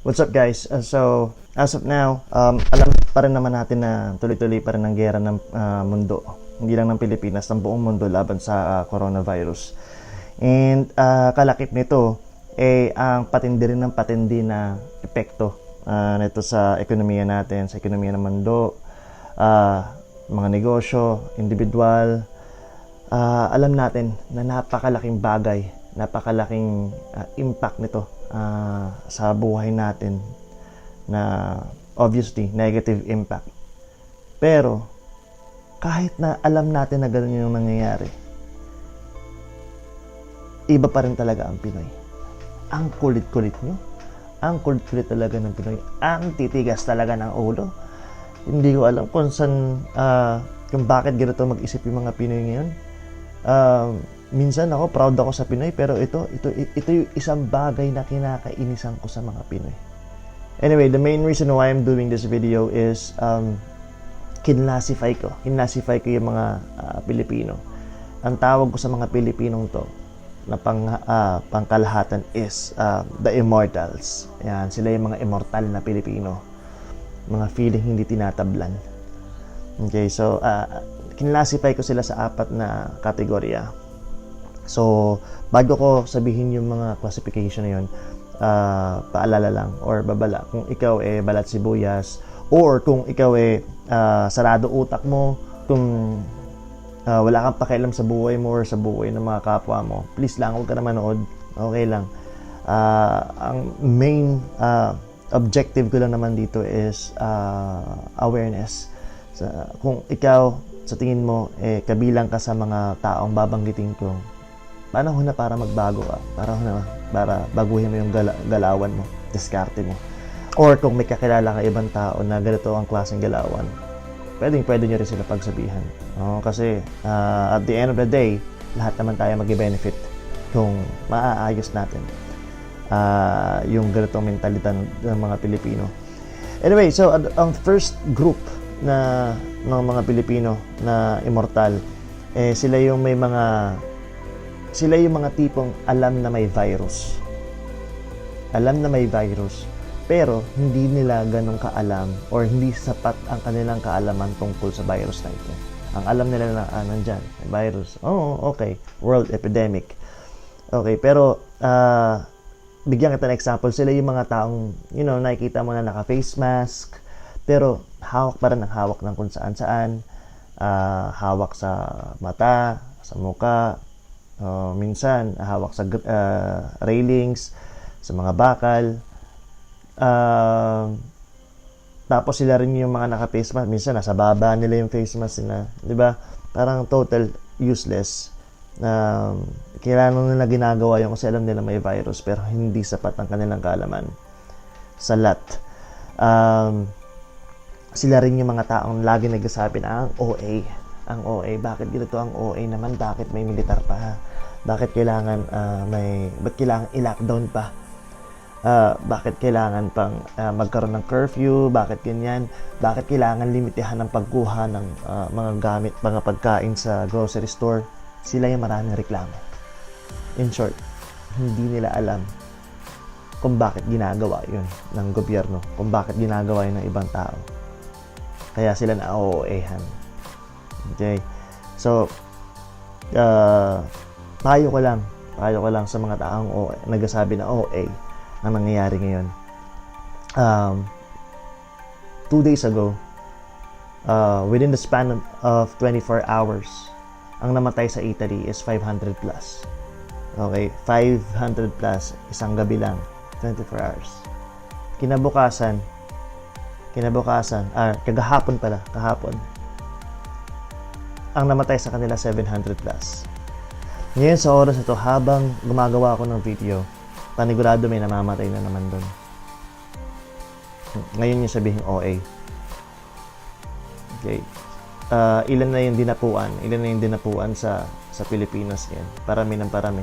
What's up guys? Uh, so, as of now, um, alam pa rin naman natin na tuloy-tuloy pa rin ang gera ng uh, mundo. Hindi lang ng Pilipinas, ng buong mundo laban sa uh, coronavirus. And uh, kalakip nito, eh, ang patindi rin ng patindi na epekto uh, nito sa ekonomiya natin, sa ekonomiya ng mundo, uh, mga negosyo, individual. Uh, alam natin na napakalaking bagay, napakalaking uh, impact nito uh, sa buhay natin na obviously negative impact. Pero kahit na alam natin na ganun yung nangyayari, iba pa rin talaga ang Pinoy. Ang kulit-kulit nyo. Ang kulit-kulit talaga ng Pinoy. Ang titigas talaga ng ulo. Hindi ko alam kung saan, uh, kung bakit ganito mag-isip yung mga Pinoy ngayon. Uh, minsan ako, proud ako sa Pinoy, pero ito, ito, ito yung isang bagay na kinakainisan ko sa mga Pinoy. Anyway, the main reason why I'm doing this video is um, kinlasify ko. Kinlasify ko yung mga uh, Pilipino. Ang tawag ko sa mga Pilipinong to na pang, uh, pangkalahatan is uh, the immortals. Yan, sila yung mga immortal na Pilipino. Mga feeling hindi tinatablan. Okay, so uh, kinlasify ko sila sa apat na kategorya. So, bago ko sabihin yung mga classification na yun, uh, paalala lang or babala kung ikaw eh balat sibuyas or kung ikaw eh uh, sarado utak mo, kung uh, wala kang pakialam sa buhay mo or sa buhay ng mga kapwa mo, please lang, huwag ka na manood. Okay lang. Uh, ang main uh, objective ko lang naman dito is uh, awareness. Sa, kung ikaw, sa tingin mo, eh, kabilang ka sa mga taong babanggitin ko, panahon na para magbago ka. Panahon na para baguhin mo yung gala- galawan mo, diskarte mo. Or kung may kakilala ka ibang tao na ganito ang klaseng galawan, pwedeng pwede nyo rin sila pagsabihan. Oh, kasi uh, at the end of the day, lahat naman tayo mag-benefit kung maaayos natin uh, yung ganitong mentalidad ng mga Pilipino. Anyway, so uh, ang first group na ng mga Pilipino na immortal, eh, sila yung may mga sila yung mga tipong alam na may virus. Alam na may virus, pero hindi nila ganong kaalam or hindi sapat ang kanilang kaalaman tungkol sa virus na ito. Ang alam nila na, ah, nandyan, virus. Oh, okay. World epidemic. Okay, pero, uh, bigyan kita ng example, sila yung mga taong, you know, nakikita mo na naka-face mask, pero hawak pa rin ang hawak ng kung saan-saan, uh, hawak sa mata, sa muka, uh, minsan hawak sa uh, railings, sa mga bakal, uh, tapos sila rin yung mga naka-face mask. Minsan, nasa baba nila yung face mask nila. Di ba? Parang total useless. Um, kailangan nila ginagawa yung kasi alam nila may virus pero hindi sapat ang kanilang kaalaman. Salat. Um, sila rin yung mga taong lagi nagsasabi na ang OA. Ang OA. Bakit ganito ang OA naman? Bakit may militar pa? Bakit kailangan uh, may... Ba't kailangan i-lockdown pa? uh, bakit kailangan pang uh, magkaroon ng curfew, bakit ganyan, bakit kailangan limitahan ng pagkuha ng uh, mga gamit, mga pagkain sa grocery store, sila yung maraming reklamo. In short, hindi nila alam kung bakit ginagawa yun ng gobyerno, kung bakit ginagawa yun ng ibang tao. Kaya sila na OOA-han. Okay? So, uh, payo ko lang, payo ko lang sa mga taong OA, nagsasabi na OA, ang nangyayari ngayon. Um, two days ago, uh, within the span of 24 hours, ang namatay sa Italy is 500 plus. Okay, 500 plus isang gabi lang, 24 hours. Kinabukasan, kinabukasan, ah, kagahapon pala, kahapon, ang namatay sa kanila 700 plus. Ngayon sa oras na to, habang gumagawa ako ng video, panigurado may namamatay na naman doon. Ngayon yung sabihin OA. Okay. Uh, ilan na yung dinapuan? Ilan na yung dinapuan sa sa Pilipinas yan? Parami ng parami.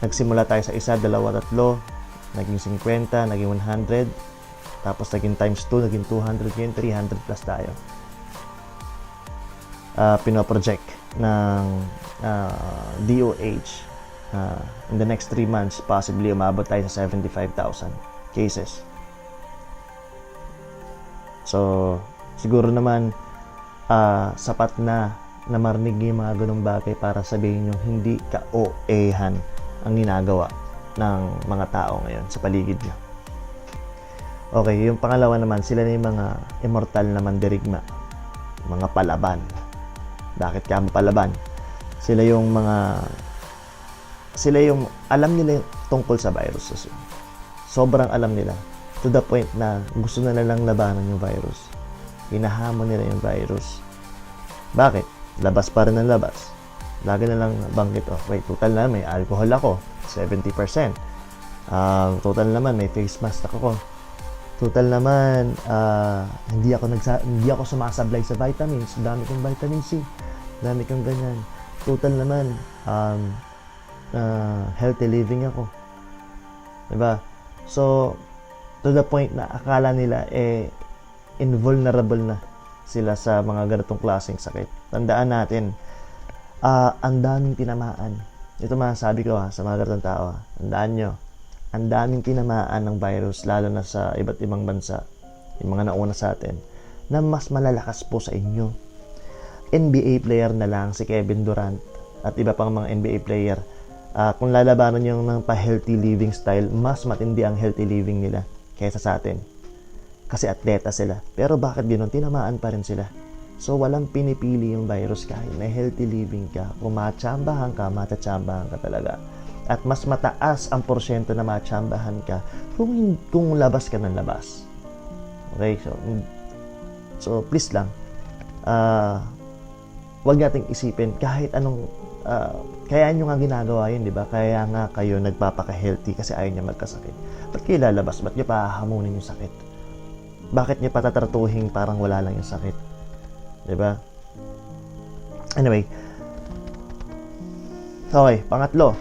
Nagsimula tayo sa isa, dalawa, tatlo, naging 50, naging 100, tapos naging times 2, naging 200, ngayon 300 plus tayo. Uh, pinoproject ng uh, DOH uh, in the next 3 months, possibly umabot tayo sa 75,000 cases So, siguro naman ah, sapat na na marinig yung mga ganong bagay para sabihin nyo hindi ka OA-han ang ginagawa ng mga tao ngayon sa paligid nyo. Okay, yung pangalawa naman, sila na yung mga immortal na mandirigma. Mga palaban. Bakit ka palaban? Sila yung mga sila yung alam nila yung tungkol sa virus. Sobrang alam nila. To the point na gusto na nilang labanan yung virus. Hinahamon nila yung virus. Bakit? Labas pa rin ng labas. Lagi na lang banggit, oh, wait, total na may alcohol ako, 70%. Ah, total naman may face mask ako. Total naman ah, hindi ako nagsa hindi ako sumasablay sa vitamins. Dami kong vitamin C. Dami kong ganyan. Total naman um, ah, healthy living ako. 'Di ba? So to the point na akala nila eh invulnerable na sila sa mga ganitong klaseng sakit. Tandaan natin, ah ang daming tinamaan. Ito masasabi ko ha, sa mga ganitong tao. ha. Tandaan nyo, ang daming tinamaan ng virus, lalo na sa iba't ibang bansa, yung mga nauna sa atin, na mas malalakas po sa inyo. NBA player na lang si Kevin Durant at iba pang mga NBA player. Ah, kung lalabanan nyo ng pa-healthy living style, mas matindi ang healthy living nila kaysa sa atin. Kasi atleta sila. Pero bakit ganoon? Tinamaan pa rin sila. So, walang pinipili yung virus kahit may healthy living ka. Kung matsambahan ka, matatsambahan ka talaga. At mas mataas ang porsyento na matsambahan ka kung, kung labas ka ng labas. Okay? So, so please lang, ah, wag nating isipin kahit anong ah, kaya nyo nga ginagawa yun, di ba? Kaya nga kayo nagpapaka-healthy kasi ayaw niya magkasakit. Ba't kayo lalabas? Ba't nyo pahahamunin yung sakit? Bakit nyo patatratuhin parang wala lang yung sakit? Di ba? Anyway. Okay, pangatlo.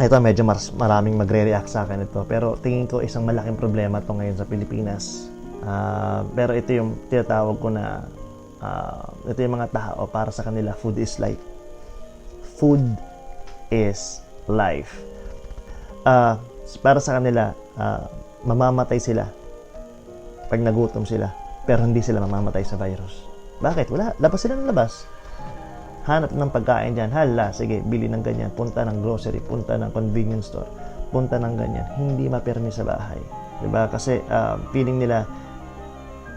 Ito, medyo mas, maraming magre-react sa akin ito. Pero tingin ko isang malaking problema to ngayon sa Pilipinas. Ah, pero ito yung tinatawag ko na ah, ito yung mga tao para sa kanila food is life. Food is life. Ah, para sa kanila ah, mamamatay sila pag nagutom sila pero hindi sila mamamatay sa virus. Bakit? Wala. Labas sila ng labas. Hanap ng pagkain dyan. Hala, sige, bili ng ganyan. Punta ng grocery, punta ng convenience store, punta ng ganyan. Hindi mapirmi sa bahay. 'Di ba? Kasi ah, feeling nila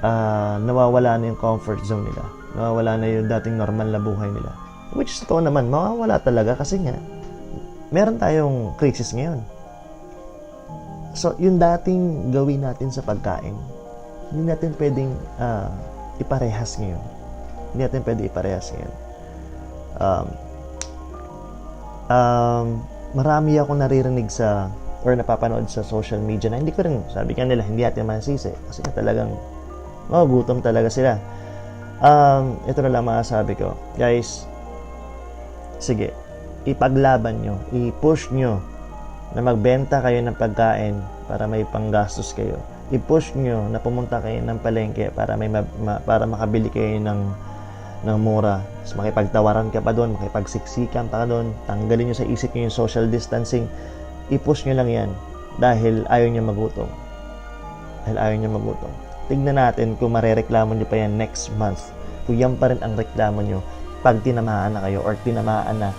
ah, nawawala na yung comfort zone nila. Nawawala na yung dating normal na buhay nila. Which is totoo naman, mawawala talaga kasi nga, meron tayong crisis ngayon. So, yung dating gawin natin sa pagkain, hindi natin pwedeng ah, iparehas ngayon. Hindi natin pwede iparehas ngayon. Um, um, marami ako naririnig sa or napapanood sa social media na hindi ko rin, sabi ka nila, hindi natin masisi. Kasi talagang, oh, gutom talaga sila. Um, ito na lang masasabi ko. Guys, sige, ipaglaban nyo, i-push nyo na magbenta kayo ng pagkain para may panggastos kayo. I-push nyo na pumunta kayo ng palengke para may ma- ma- para makabili kayo ng ng mura. Mas makipagtawaran ka pa doon, makipagsiksikan pa doon. Tanggalin nyo sa isip nyo yung social distancing. I-push nyo lang yan dahil ayaw nyo magutom. Dahil ayaw nyo magutom. Tignan natin kung marereklamo nyo pa yan next month. Kung yan pa rin ang reklamo nyo pag tinamaan na kayo or tinamaan na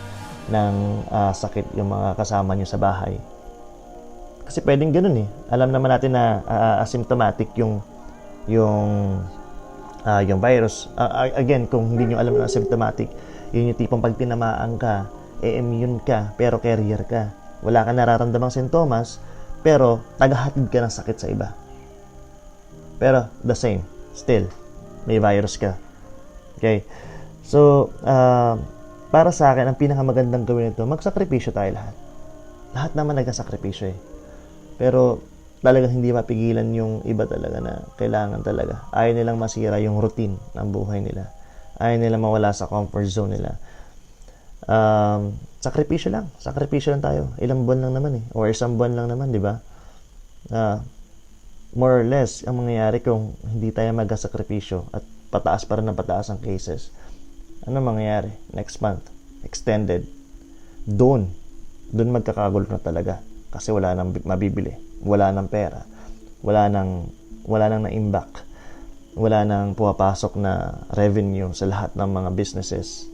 ng ah, sakit yung mga kasama nyo sa bahay. Kasi pwedeng ganun eh. Alam naman natin na ah, asymptomatic yung yung ah, yung virus. Ah, again, kung hindi nyo alam na asymptomatic, yun yung tipong pag tinamaan ka, eh, immune ka, pero carrier ka. Wala ka nararamdamang sintomas, pero tagahatid ka ng sakit sa iba. Pero the same, still, may virus ka. Okay? So, ah, para sa akin, ang pinakamagandang gawin nito, magsakripisyo tayo lahat. Lahat naman nagkasakripisyo eh. Pero talagang hindi mapigilan yung iba talaga na kailangan talaga. Ayaw nilang masira yung routine ng buhay nila. Ayaw nilang mawala sa comfort zone nila. Um, sakripisyo lang. Sakripisyo lang tayo. Ilang buwan lang naman eh. Or isang buwan lang naman, di ba? Ah, more or less, ang mangyayari kung hindi tayo magkasakripisyo at pataas pa rin ng pataas ang cases, ano mangyayari? Next month, extended. Doon, doon magkakagulo na talaga. Kasi wala nang bi- mabibili. Wala nang pera. Wala nang, wala nang na-imbak. wala nang pumapasok na revenue sa lahat ng mga businesses,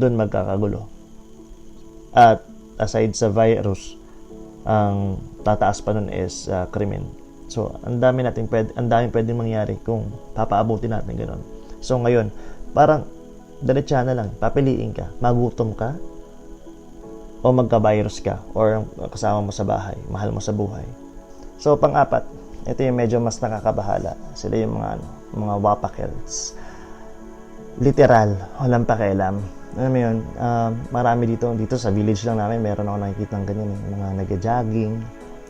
doon magkakagulo. At aside sa virus, ang tataas pa nun is uh, krimen. So, ang dami natin pwede, ang dami pwedeng mangyari kung papaabutin natin ganun. So, ngayon, parang diretsa na lang, papiliin ka, magutom ka, o magka-virus ka, or kasama mo sa bahay, mahal mo sa buhay. So, pang-apat, ito yung medyo mas nakakabahala. Sila yung mga, ano, mga wapakels. Literal, walang pakialam. Alam mo yun, ah, marami dito, dito sa village lang namin, meron ako nakikita ng ganyan, eh, mga nag-jogging,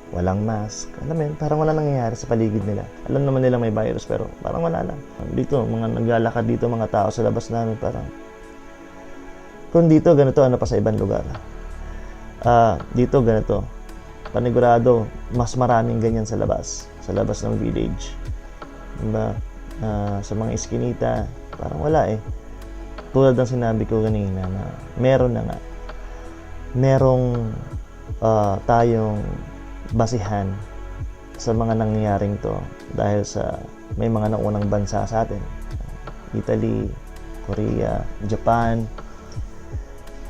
walang mask. Alam mo yun, parang wala nangyayari sa paligid nila. Alam naman nila may virus, pero parang wala lang. Dito, mga naglalakad dito, mga tao sa labas namin, parang, kung dito, ganito, ano pa sa ibang lugar. Ah, dito, ganito. Panigurado, mas maraming ganyan sa labas, sa labas ng village. Diba? Ah, sa mga iskinita, parang wala eh. Tulad ng sinabi ko kanina na meron na nga. Merong ah, tayong basihan sa mga nangyayaring to dahil sa may mga naunang bansa sa atin. Italy, Korea, Japan.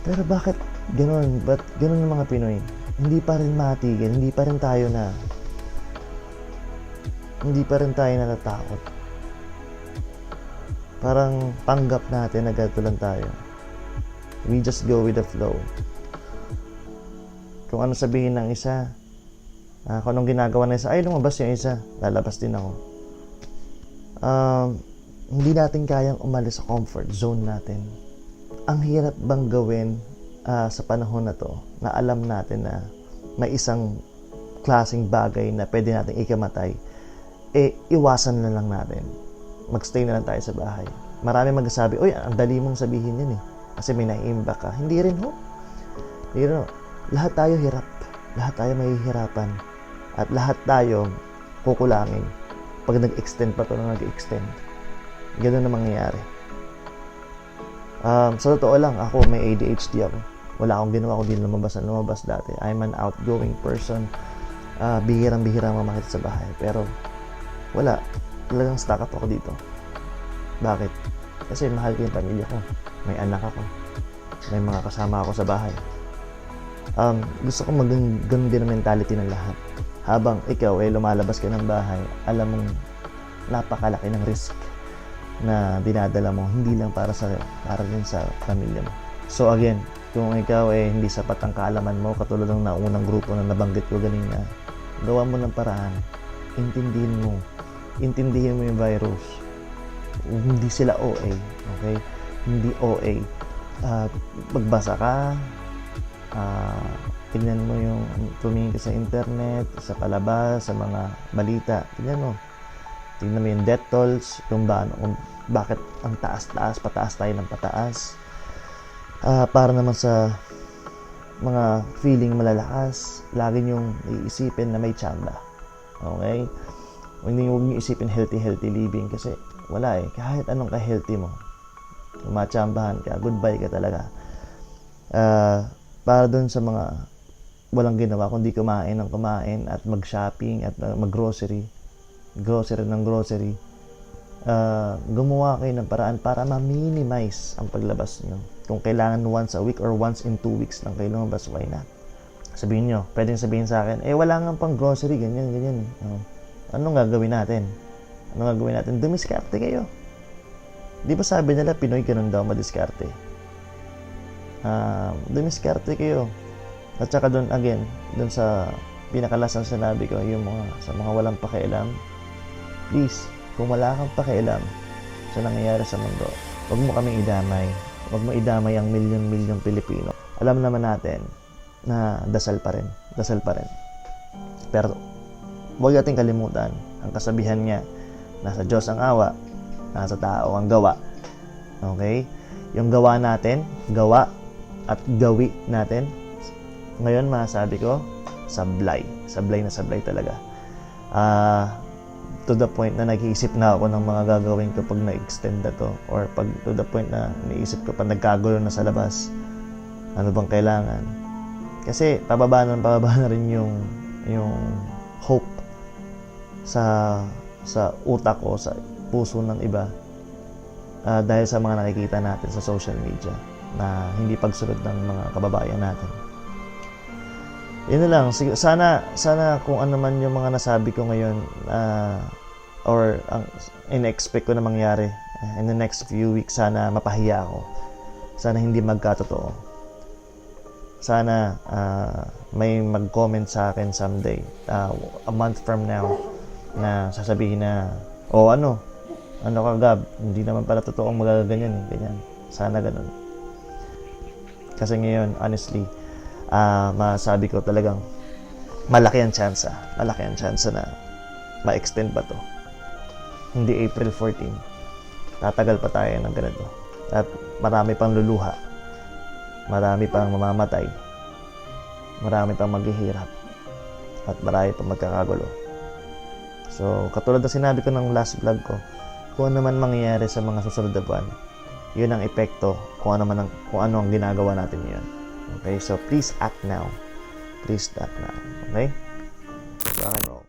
Pero bakit ganun? Ba't ganun ng mga Pinoy? Hindi pa rin matigil, hindi pa rin tayo na hindi pa rin tayo natatakot. Parang panggap natin na ganito lang tayo. We just go with the flow. Kung ano sabihin ng isa, ah, kung anong ginagawa ng isa, ay lumabas yung isa, lalabas din ako. Um, hindi natin kayang umalis sa comfort zone natin. Ang hirap bang gawin ah, sa panahon na to na alam natin na may isang klaseng bagay na pwede natin ikamatay, eh, iwasan na lang natin. Magstay na lang tayo sa bahay. Marami magsasabi, oy, ang dali mong sabihin yun eh. Kasi may naiimba ka. Hindi rin ho. Hindi rin ho. Lahat tayo hirap. Lahat tayo mahihirapan. At lahat tayo kukulangin. Pag nag-extend pa to na nag-extend. Ganun na mangyayari. Um, sa totoo lang, ako may ADHD ako. Wala akong ginawa kundi lumabas na lumabas dati. I'm an outgoing person. Uh, bihirang-bihirang mamakita sa bahay. Pero, wala. Talagang stuck up ako dito. Bakit? Kasi mahal ko yung pamilya ko. May anak ako. May mga kasama ako sa bahay. Um, gusto ko maging ganun din ang mentality ng lahat. Habang ikaw ay lumalabas ka ng bahay, alam mong napakalaki ng risk na dinadala mo hindi lang para sa para din sa pamilya mo. So again, kung ikaw eh hindi sapat ang kaalaman mo katulad ng naunang grupo na nabanggit ko kanina, gawa mo ng paraan. Intindihin mo. Intindihin mo yung virus. Hindi sila OA, okay? Hindi OA. Uh, magbasa ka, uh, tignan mo yung tumingin ka sa internet, sa palabas, sa mga balita. Tignan mo. Tignan mo yung death tolls, kung, ba, kung bakit ang taas-taas, pataas tayo ng pataas. Uh, para naman sa mga feeling malalakas, lagi niyong iisipin na may tsamba. Okay? Huwag niyo isipin healthy-healthy living kasi wala eh. Kahit anong ka-healthy mo, tumatsambahan ka, goodbye ka talaga. Uh, para dun sa mga walang ginawa kundi kumain ng kumain at mag-shopping at mag-grocery, grocery ng grocery, uh, gumawa kayo ng paraan para ma-minimize ang paglabas nyo. Kung kailangan once a week or once in two weeks lang kayo lumabas, why not? Sabihin nyo, pwedeng sabihin sa akin, eh wala nga pang grocery, ganyan, ganyan. Uh, anong gagawin natin? Anong gagawin natin? Dumiskarte kayo. Di ba sabi nila, Pinoy ganun daw madiskarte? Uh, dumiskarte kayo. At saka doon, again, doon sa pinakalasang sinabi ko, yung mga, sa mga walang pakialam, please, kung wala kang pakialam sa nangyayari sa mundo, huwag mo kaming idamay. Huwag mo idamay ang milyon-milyong Pilipino. Alam naman natin na dasal pa rin. Dasal pa rin. Pero huwag natin kalimutan ang kasabihan niya, nasa Diyos ang awa, nasa tao ang gawa. Okay? Yung gawa natin, gawa at gawi natin, ngayon masasabi ko, sablay. Sablay na sablay talaga. Uh, to the point na nag-iisip na ako ng mga gagawin ko pag na-extend na to or pag to the point na naisip ko pa nagkagulo na sa labas ano bang kailangan kasi pababa na pababa na rin yung yung hope sa sa utak ko sa puso ng iba ah, dahil sa mga nakikita natin sa social media na hindi pagsunod ng mga kababayan natin. Yun na lang. Sana, sana kung ano man yung mga nasabi ko ngayon ah, or ang in-expect ko na mangyari ah, in the next few weeks, sana mapahiya ako. Sana hindi magkatotoo. Sana ah, may mag-comment sa akin someday, ah, a month from now, na sasabihin na, o ano, ano ka Gab, hindi naman pala totoong magaganyan eh, ganyan. Sana ganun. Kasi ngayon, honestly, ah masabi ko talagang malaki ang chance, ah. malaki ang chance na ma-extend ba to. Hindi April 14. Tatagal pa tayo ng ganito. At marami pang luluha. Marami pang mamamatay. Marami pang maghihirap. At marami pang magkakagulo. So, katulad na sinabi ko ng last vlog ko, kung ano man mangyayari sa mga susunod na buwan, yun ang epekto kung ano man ang, kung ano ang ginagawa natin ngayon. Okay? So, please act now. Please act now. Okay? So, roll.